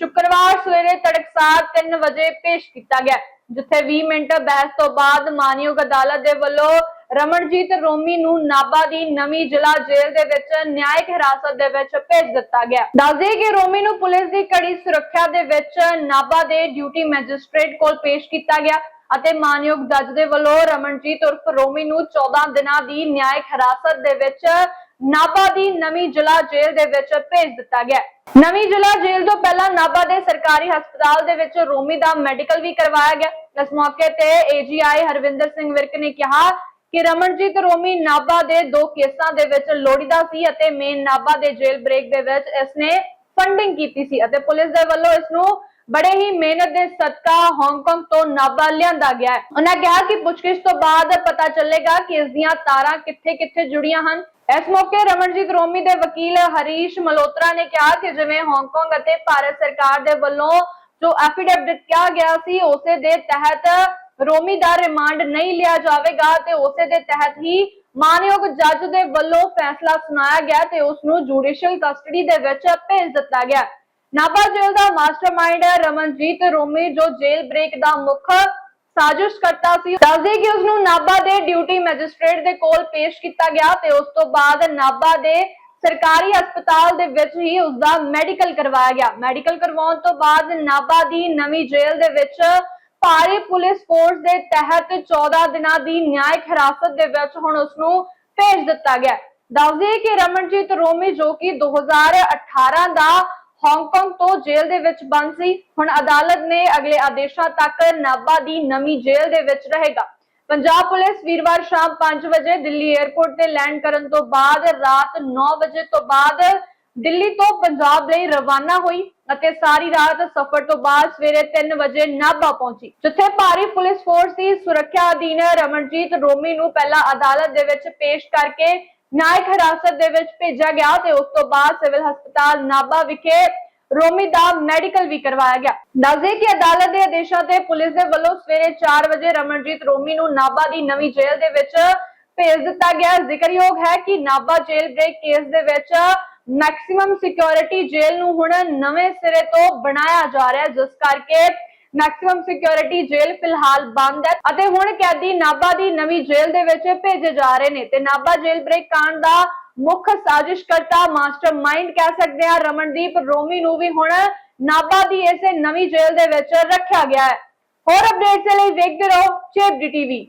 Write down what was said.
ਸ਼ੁੱਕਰਵਾਰ ਸਵੇਰੇ ਤੜਕਸਾਰ 3 ਵਜੇ ਪੇਸ਼ ਕੀਤਾ ਗਿਆ, ਜਿੱਥੇ 20 ਮਿੰਟ ਬਹਿਸ ਤੋਂ ਬਾਅਦ ਮਾਨਯੋਗ ਅਦਾਲਤ ਦੇ ਵੱਲੋਂ ਰਮਨਜੀਤ ਰੋਮੀ ਨੂੰ ਨਾਭਾ ਦੀ ਨਵੀਂ ਜ਼ਿਲ੍ਹਾ ਜੇਲ੍ਹ ਦੇ ਵਿੱਚ ਨਿਆਇਕ ਹਿਰਾਸਤ ਦੇ ਵਿੱਚ ਭੇਜ ਦਿੱਤਾ ਗਿਆ। ਦੱਸਦੇ ਕਿ ਰੋਮੀ ਨੂੰ ਪੁਲਿਸ ਦੀ ਕੜੀ ਸੁਰੱਖਿਆ ਦੇ ਵਿੱਚ ਨਾਭਾ ਦੇ ਡਿਊਟੀ ਮੈਜਿਸਟ੍ਰੇਟ ਕੋਲ ਪੇਸ਼ ਕੀਤਾ ਗਿਆ ਅਤੇ ਮਾਨਯੋਗ ਜੱਜ ਦੇ ਵੱਲੋਂ ਰਮਨਜੀਤ ਉਰਫ ਰੋਮੀ ਨੂੰ 14 ਦਿਨਾਂ ਦੀ ਨਿਆਇਕ ਹਿਰਾਸਤ ਦੇ ਵਿੱਚ ਨਾਭਾ ਦੀ ਨਵੀਂ ਜ਼ਿਲ੍ਹਾ ਜੇਲ੍ਹ ਦੇ ਵਿੱਚ ਭੇਜ ਦਿੱਤਾ ਗਿਆ ਨਵੀਂ ਜ਼ਿਲ੍ਹਾ ਜੇਲ੍ਹ ਤੋਂ ਪਹਿਲਾਂ ਨਾਭਾ ਦੇ ਸਰਕਾਰੀ ਹਸਪਤਾਲ ਦੇ ਵਿੱਚ ਰੋਮੀ ਦਾ ਮੈਡੀਕਲ ਵੀ ਕਰਵਾਇਆ ਗਿਆ। ਇਸ ਮੌਕੇ ਤੇ ਏਜੀਆਈ ਹਰਵਿੰਦਰ ਸਿੰਘ ਵਿਰਕ ਨੇ ਕਿਹਾ ਕਿ ਰਮਨਜੀਤ ਰੋਮੀ ਨਾਭਾ ਦੇ ਦੋ ਕੇਸਾਂ ਦੇ ਵਿੱਚ ਲੋੜੀਦਾ ਸੀ ਅਤੇ ਮੇਨ ਨਾਭਾ ਦੇ ਜੇਲ੍ਹ ਬ੍ਰੇਕ ਦੇ ਵਿੱਚ ਇਸਨੇ ਫੰਡਿੰਗ ਕੀਤੀ ਸੀ ਅਤੇ ਪੁਲਿਸ ਦੇ ਵੱਲੋਂ ਇਸ ਨੂੰ ਬੜੇ ਹੀ ਮਿਹਨਤ ਦੇ ਸਦਕਾ ਹਾਂਗਕਾਂਗ ਤੋਂ ਨਾਭਾ ਲਿਆਂਦਾ ਗਿਆ ਹੈ। ਉਹਨਾਂ ਕਿਹਾ ਕਿ ਪੁੱਛਗਿੱਛ ਤੋਂ ਬਾਅਦ ਪਤਾ ਚੱਲੇਗਾ ਕਿ ਇਸ ਦੀਆਂ ਤਾਰਾਂ ਕਿੱਥੇ-ਕਿੱਥੇ ਜੁੜੀਆਂ ਹਨ। ਇਸ ਮੌਕੇ ਰਮਨਜੀਤ ਰੋਮੀ ਦੇ ਵਕੀਲ ਹਰੀਸ਼ ਮਲੋਤਰਾ ਨੇ ਕਿਹਾ ਕਿ ਜਿਵੇਂ ਹਾਂਗਕਾਂਗ ਅਤੇ ਭਾਰਤ ਸਰਕਾਰ ਦੇ ਵੱਲੋਂ ਜੋ ਐਫੀਡੇਵਿਟ ਕਿਹਾ ਗਿਆ ਸੀ, ਉਸੇ ਦੇ ਤਹਿਤ ਰੋਮੀ ਦਾ ਰਿਮਾਂਡ ਨਹੀਂ ਲਿਆ ਜਾਵੇਗਾ ਤੇ ਉਸੇ ਦੇ ਤਹਿਤ ਹੀ ਮਾਨਯੋਗ ਜੱਜ ਦੇ ਵੱਲੋਂ ਫੈਸਲਾ ਸੁਣਾਇਆ ਗਿਆ ਤੇ ਉਸ ਨੂੰ ਜੁਡੀਸ਼ੀਅਲ ਕਸਟਡੀ ਦੇ ਵਿੱਚ ਭੇਜ ਦਿੱਤਾ ਗਿਆ। ਨਾਭਾ ਜੇਲ੍ਹ ਦਾ ਮਾਸਟਰਮਾਈਂਡ ਹੈ ਰਮਨਜੀਤ ਰੋਮੀ, ਜੋ ਜੇਲ੍ਹ ਬ੍ਰੇਕ ਦਾ ਮੁੱਖ ਸਾਜ਼ਿਸ਼ ਕਰਤਾ ਸੀ। ਦੱਸਦੇ ਕਿ ਉਸ ਨੂੰ ਨਾਭਾ ਦੇ ਡਿਊਟੀ ਮੈਜਿਸਟ੍ਰੇਟ ਦੇ ਕੋਲ ਪੇਸ਼ ਕੀਤਾ ਗਿਆ ਤੇ ਉਸ ਤੋਂ ਬਾਅਦ ਨਾਭਾ ਦੇ ਸਰਕਾਰੀ ਹਸਪਤਾਲ ਦੇ ਵਿੱਚ ਹੀ ਉਸ ਦਾ ਮੈਡੀਕਲ ਕਰਵਾਇਆ ਗਿਆ। ਮੈਡੀਕਲ ਕਰਵਾਉਣ ਤੋਂ ਬਾਅਦ ਨਾਭਾ ਦੀ ਨਵੀਂ ਜੇਲ੍ਹ ਦੇ ਵਿੱਚ ਭਾਰੀ ਪੁਲਿਸ ਫੋਰਸ ਦੇ ਤਹਿਤ 14 ਦਿਨਾਂ ਦੀ ਨਿਆਇਕ ਹਿਰਾਸਤ ਦੇ ਵਿੱਚ ਹੁਣ ਉਸ ਨੂੰ ਭੇਜ ਦਿੱਤਾ ਗਿਆ। ਦੱਸਦੇ ਕਿ ਰਮਨਜੀਤ ਰੋਮੀ ਜੋ ਕਿ 2018 ਦਾ ਹਾਂਗਕਾਂਗ ਤੋਂ ਜੇਲ੍ਹ ਦੇ ਵਿੱਚ ਬੰਦ ਸੀ। ਹੁਣ ਅਦਾਲਤ ਨੇ ਅਗਲੇ ਆਦੇਸ਼ਾਂ ਤੱਕ ਨਾਭਾ ਦੀ ਨਵੀਂ ਜੇਲ੍ਹ ਦੇ ਵਿੱਚ ਰਹੇਗਾ। ਪੰਜਾਬ ਪੁਲਿਸ ਵੀਰਵਾਰ ਸ਼ਾਮ 5 ਵਜੇ ਦਿੱਲੀ 에ਅਰਪੋਰਟ ਤੇ ਲੈਂਡ ਕਰਨ ਤੋਂ ਬਾਅਦ ਰਾਤ 9 ਵਜੇ ਤੋਂ ਬਾਅਦ ਦਿੱਲੀ ਤੋਂ ਪੰਜਾਬ ਲਈ ਰਵਾਨਾ ਹੋਈ ਅਤੇ ਸਾਰੀ ਰਾਤ ਸਫ਼ਰ ਤੋਂ ਬਾਅਦ ਸਵੇਰੇ 3 ਵਜੇ ਨਾਭਾ ਪਹੁੰਚੀ, ਜਿੱਥੇ ਭਾਰੀ ਪੁਲਿਸ ਫੋਰਸ ਦੀ ਸੁਰੱਖਿਆ ਅਧੀਨ ਰਮਨਜੀਤ ਰੋਮੀ ਨੂੰ ਪਹਿਲਾਂ ਅਦਾਲਤ ਦੇ ਵਿੱਚ ਪੇਸ਼ ਕਰਕੇ ਨਾਇਕ ਹਿਰਾਸਤ ਦੇ ਵਿੱਚ ਭੇਜਿਆ ਗਿਆ ਤੇ ਉਸ ਤੋਂ ਬਾਅਦ ਸਿਵਲ ਹਸਪਤਾਲ ਨਾਭਾ ਵਿਖੇ ਰੋਮੀ ਦਾ ਮੈਡੀਕਲ ਵੀ ਕਰਵਾਇਆ ਗਿਆ। ਦੱਸਦੇ ਕਿ ਅਦਾਲਤ ਦੇ ਆਦੇਸ਼ਾਂ ਤੇ ਪੁਲਿਸ ਦੇ ਵੱਲੋਂ ਸਵੇਰੇ 4 ਵਜੇ ਰਮਨਜੀਤ ਰੋਮੀ ਨੂੰ ਨਾਭਾ ਦੀ ਨਵੀਂ ਜੇਲ੍ਹ ਦੇ ਵਿੱਚ ਭੇਜ ਦਿੱਤਾ ਗਿਆ। ਜ਼ਿਕਰਯੋਗ ਹੈ ਕਿ ਨਾਭਾ ਜੇਲ੍ਹ ਬ੍ਰੇਕ ਕੇਸ ਦੇ ਵਿੱਚ ਮੈਕਸਿਮਮ ਸਿਕਿਉਰਿਟੀ ਜੇਲ੍ਹ ਨੂੰ ਹੁਣ ਨਵੇਂ ਸਿਰੇ ਤੋਂ ਬਣਾਇਆ ਜਾ ਰਿਹਾ ਜਿਸ ਕਰਕੇ ਮੈਕਸਿਮਮ ਸਿਕਿਉਰਿਟੀ ਜੇਲ੍ਹ ਫਿਲਹਾਲ ਬੰਦ ਹੈ ਅਤੇ ਹੁਣ ਕੈਦੀ ਨਾਭਾ ਦੀ ਨਵੀਂ ਜੇਲ੍ਹ ਦੇ ਵਿੱਚ ਭੇਜੇ ਜਾ ਰਹੇ ਨੇ ਤੇ ਨਾਭਾ ਜੇਲ੍ਹ ਬ੍ਰੇਕ ਕਾਂਡ ਦਾ ਮੁੱਖ ਸਾਜ਼ਿਸ਼ਕਰਤਾ ਮਾਸਟਰਮਾਈਂਡ ਕਹਿ ਸਕਦੇ ਹਾਂ ਰਮਨਦੀਪ ਰੋਮੀ ਨੂੰ ਵੀ ਹੁਣ ਨਾਭਾ ਦੀ ਇਸੇ ਨਵੀਂ ਜੇਲ੍ਹ ਦੇ ਵਿੱਚ ਰੱਖਿਆ ਗਿਆ ਹੈ। ਹੋਰ ਅਪਡੇਟਸ ਲਈ ਵੇਖਦੇ ਰਹੋ ਚੇਪ ਡੀ ਟੀਵੀ।